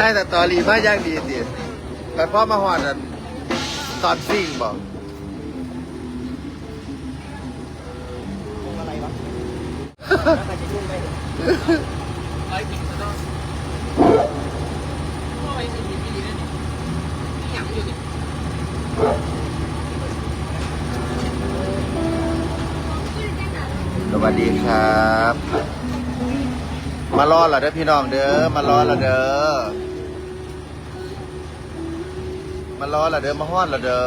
ใช่แต่ตอรีมาย่างดีดิแต่พ่อมาหอดอันตอนซิ่งบอกอะไรวะใครจะยุ่งได้ร้อยกินซะเนาะโอ้ยสิดีดีนะนี่นี่หยังอยู่นี่สวัสดีครับ มารอเหรอเด้อพี่น้องเด้อ มารอเหรอเด้อ มารอเหรอเด้อมาฮอดเหรอเด้อ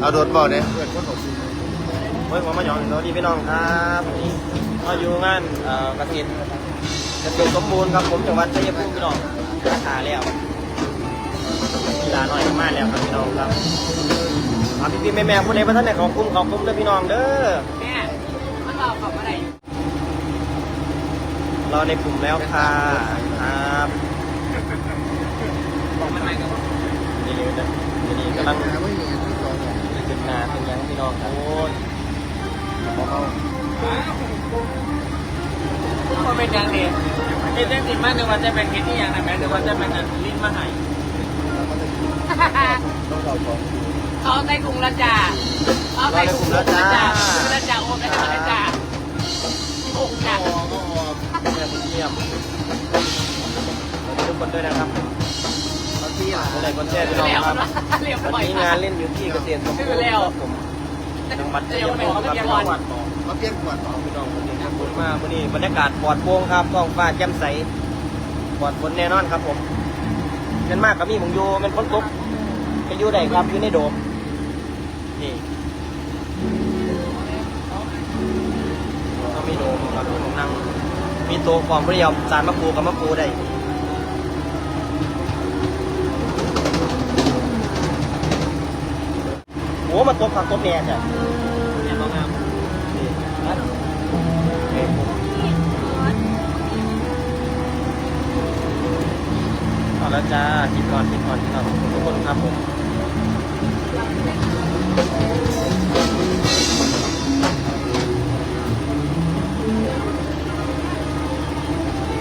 เอาโดนบอกเนี่ยเพื่อนคนหกสิบเฮ้ยผมมาหยองสวัสดีพี่น้องครับวันนี้มาอยู่งานเอ่อกระถินกระถินสมบูรณ์ครับผมจังหวัดชัยภูมิพี่น้องราคาแล้วกีฬาหน่อยมากแล้วครับพี่น้องครับอาพี่พี่แม่แม่ผู้ใดพระท่านไหนขอบคุณขอบคุณเด้อพี่น้องเด้อแม่มันเราขับอะไรอยู่เราในกลุ่มแล้วค่ะครับบอกมั นี่นะนี่นี่กำลังขึ้นนาเป็นยังพี่น้องโอ้ยมันเป็นยังเนี่ยเฮ็ดจังสิดมากนึกว่าจะเป็นเฮ็ดที่ยังนะแม่นึกว่าจะเป็นลิ้นมาให้เราของเขาใส่กรุงล้วจ้าเขาใส่กรุงล้วจ้ากรุงล้วจ้าโอ้ไม่ใช่แล้วจ้าโอ้จ้าแม่เยี่ยมขอบคุณทุกคนด้วยนะครับ ที่อะคนไหนคนแช่พี่น้องครับวันนี้งานเล่นอยู่ที่เกษตรสมบูรณ์ครับผมจังหวัดชัยภูมิครับจังหวัดหนองมาเปลี่ยนขวดพี่น้องคนนี้ขอบคุณมากวันนี้บรรยากาศปลอดโปร่งครับท้องฟ้าแจ่มใสปลอดฝนแน่นอนครับผมเงินมากกับมีผมอยู่เป็นคนตกไปอยู่ไหนครับอยู่ในโดมนี่ก็มีโดมครับผมนั่งมีโต๊ะความเรียบสารมะปูกับมะปูได้ อ้มาตบผักตบแหน่จ้ะเนี่ยมองงามเอาแล้วจ้ากินก่อนกินก่อนกินก่อนทุกคนครับผม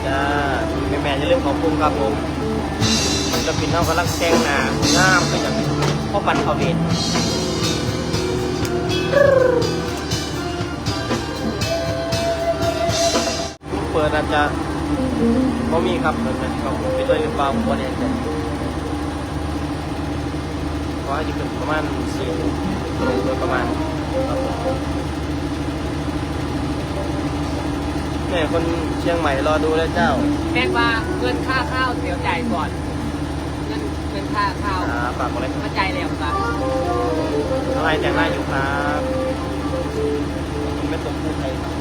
จ้าแม่แม่ๆอย่าลืมขอบคุณครับผมศิลปินเขากำลังแต่งนางามไปอย่างพ่อปันเขาเด่น เปิดอาจจะบ่มีครับเปิดนะครับผมไปด้วยหรือเปล่าผมบ่แน่ใจเพราะว่าจะเป็นประมาณสี่ตรงโดยประมาณครับผมแม่คนเชียงใหม่รอดูแล้วเจ้าแม่ว่าเงินค่าข้าวเสียวจ่ายก่อน ค่าข้าวครับฝากอะไรมาจ่ายแล้วครับน้องไอแต่งหน้าอยู่ครับผมไม่ตกพูดใครครับ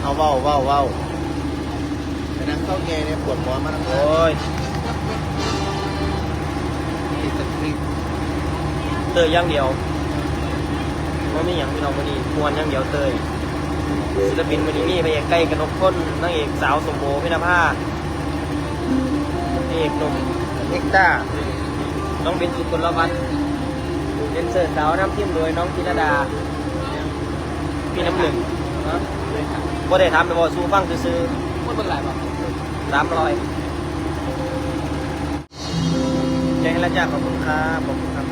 เอาเว้าเว้าเว้าไปนั่งเข้าแกเนี่ยปวดหัวมากโอ้ยติดสคริปต์เตยอย่างเดียวว่ามีอย่างพี่น้องวันนี้มวนอย่างเดียวเตยศิลปินวันนี้มีพระเอกใกล้กนกพ้นนางเอกสาวสมโภพินาภาพระ เอกหนุ่มเอกต้า น้องเบนจุกุลวัฒน์เดนเซอร์สาวน้ำทิมโดยน้องพินดา พี่น้ำหนึ่งนะบ่ได้ทำไปบ่สู้ฟังซื้อพูดเบิ่งหลายบอกสามร้อยแจ้งแล้วจ้าขอบคุณครับขอบคุณครับ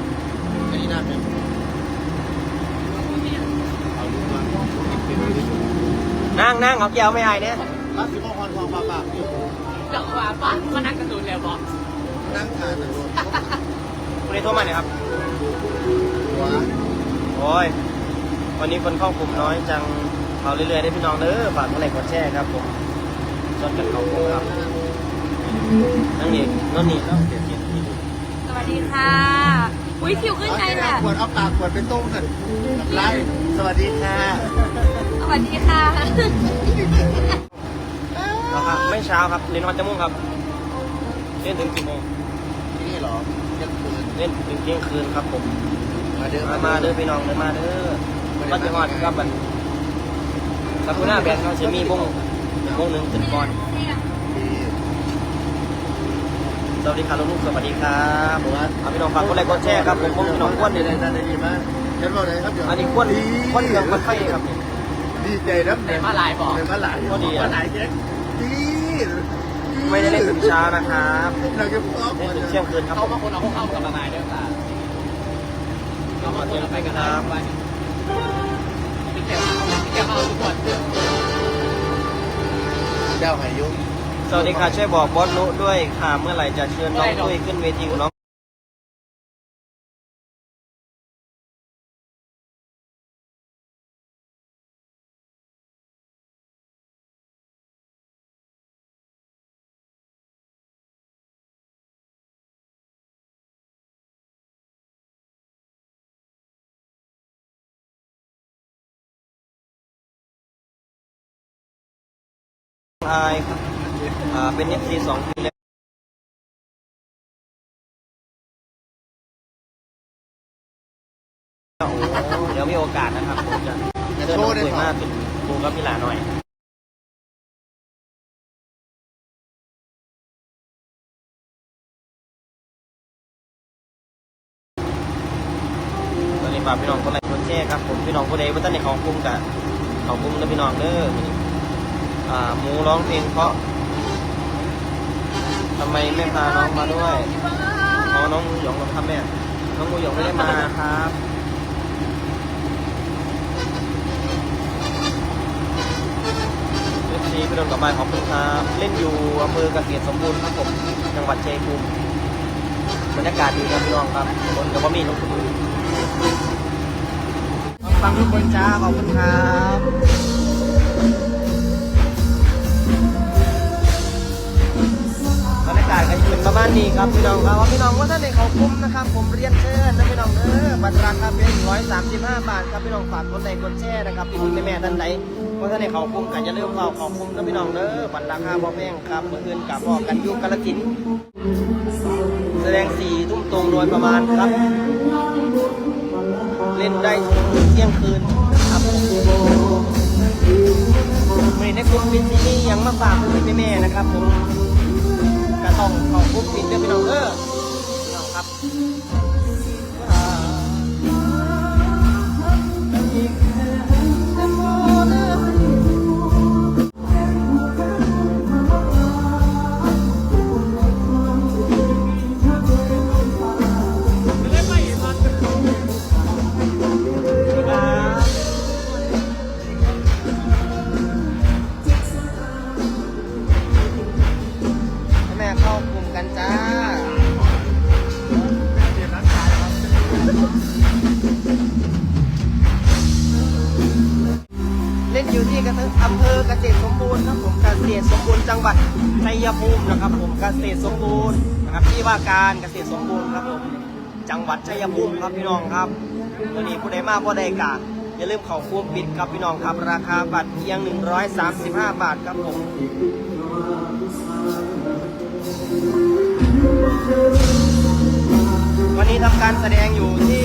อันนี้น่าเป็นเอาดูมาเป็นวิดีโอนั่งนั่งเอาแก้วไม่อายเนี่ยรักสิบพรทองปากปากอยู่ จังหวะป้าก็นั่งกระตูนแล้วบอกนั่งทานแต่รถคุณได้โทรมาเนี่ยครับ หัวโอ้ย วันนี้คนเข้ากลุ่มน้อยจังเขาเรื่อยๆได้พี่น้องเด้อฝากกดไลค์กดแชร์ครับผมจนกันเขากลุ่มครับนั่งนี่นั่นนี่แล้วเดี๋ยวเดี๋ยวเดี๋ยวสวัสดีค่ะ อุ้ยคิวขึ้นไงแหละขวดเอาปากขวดไปต้มกันกับไล่สวัสดีค่ะ สวัสดีค่ะ แล้วครับไม่เช้าครับเรียนวันจะมุ่งครับ เล่นถึงกี่โมงที่นี่เหรอเที่ยงคืนเล่นถึงเที่ยงคืนครับผมมาเด้อมามาเด้อพี่น้องเด้อมาเด้อมาจะฮอดครับมันซากุน่าแบนเขาจะมีวงวงหนึ่งถึงก่อนสวัสดีครับลูกๆสวัสดีครับผมเอาพี่น้องฟังกดไลค์กดแชร์ครับผมผมพี่น้องควนดีใจได้ดีมากเห็นว่าไหนครับเดี๋ยวอันนี้ควนควนเครื่องควนไฟครับ ดีใจนะเดี๋ยวมาหลายบอกเดี๋ยวมาหลายก็ดีอะมาหลายเจ๊กนี่ไม่ได้เล่นถึงเช้านะครับเราจะฟ้องเล่นถึงเที่ยงคืนครับผเขามบางคนเอาพวกเข้ากับละลายด้วยค่ะเอามาตัวไปกันได้ไปพี่แก้วพี่แก้วเอาทุกคนเจ้าหายุสวัสดีค่ะช่วยบอกบอสนุด้วยค่ะเมื่อไหร่จะเชิญน้องตุ้ยขึ้นเวทีกับน้อง อายครับอ่าเป็นเอฟซีสองปีแล้วโอ้โหเดี๋ยวมีโอกาสนะครับผมจะเชิญน้องคุยมมาเป็นครูกับพี่หลาหน่อยตอนนี้ฝากพี่น้องคนไลค์คนแชร์ครับผมพี่น้องผู้ใดว่าท่านในของกลุ่มกับของกลุ่มและพี่น้องเด้อ หมูร้องเพลงเพราะทำไมไม่พาน้องมาด้วยอ๋อน้องหมูหยองเหรอครับแม่ น้องหมูหยองไม่ได้มาครับ เอฟซีพี่น้องต่อไปขอบคุณครับ เล่นอยู่อำเภอเกษตรสมบูรณ์ครับผม จังหวัดชัยภูมิบรรยากาศดีครับพี่น้องครับคนกับว่ามีน้องคุณฟังทุกคนจ้าขอบคุณครับ เป็นประมาณนี้ครับพี่น้องครับว่าพี่น้องว่าท่านในเขาคุ้มนะครับ ผมเรียนเชิญนะพี่น้องเออบัตรราคาเพียง135บห้าบาทครับพี่น้องฝากคนใดคนแช่นะครับพี่พี่แม่ท่านใดว่าท่านในเขาคุ้มกันอย่าลืมเราเขาคุ้มนะพี่น้องเด้อบัตรราคาบ่แพงครับเมื่อคืนกับพ่อกันยุกาลสินแสดงสี่ทุ่มตรงโดยประมาณครับ เล่นได้ถึงเที่ยงคืนครับไม่ได้คุ้มปิดที่นี่ยังมาฝากคุณพี่แม่นะครับผม ต้องขอบคุณปิดเด้อพี่น้องเด้อพี่น้องครับครับ อยู่ที่กระทึกอำเภอเกษตรสมบูรณ์ครับผมเกษตรสมบูรณ์จังหวัดชัยภูมินะครับ ผมเกษตรสมบูรณ์นะครับที่ว่าการเกษตรสมบูรณ์ครับผมจังหวัดชัยภูมิครับพี่น้องครับวันนี้ผู้ใดมาผู้ใดกาอย่าลืมเข้าคุ้มปิดครับพี่น้องครับ ราคาบัตรเพียง 135 บาทครับผมวันนี้ทำการแสดงอยู่ที่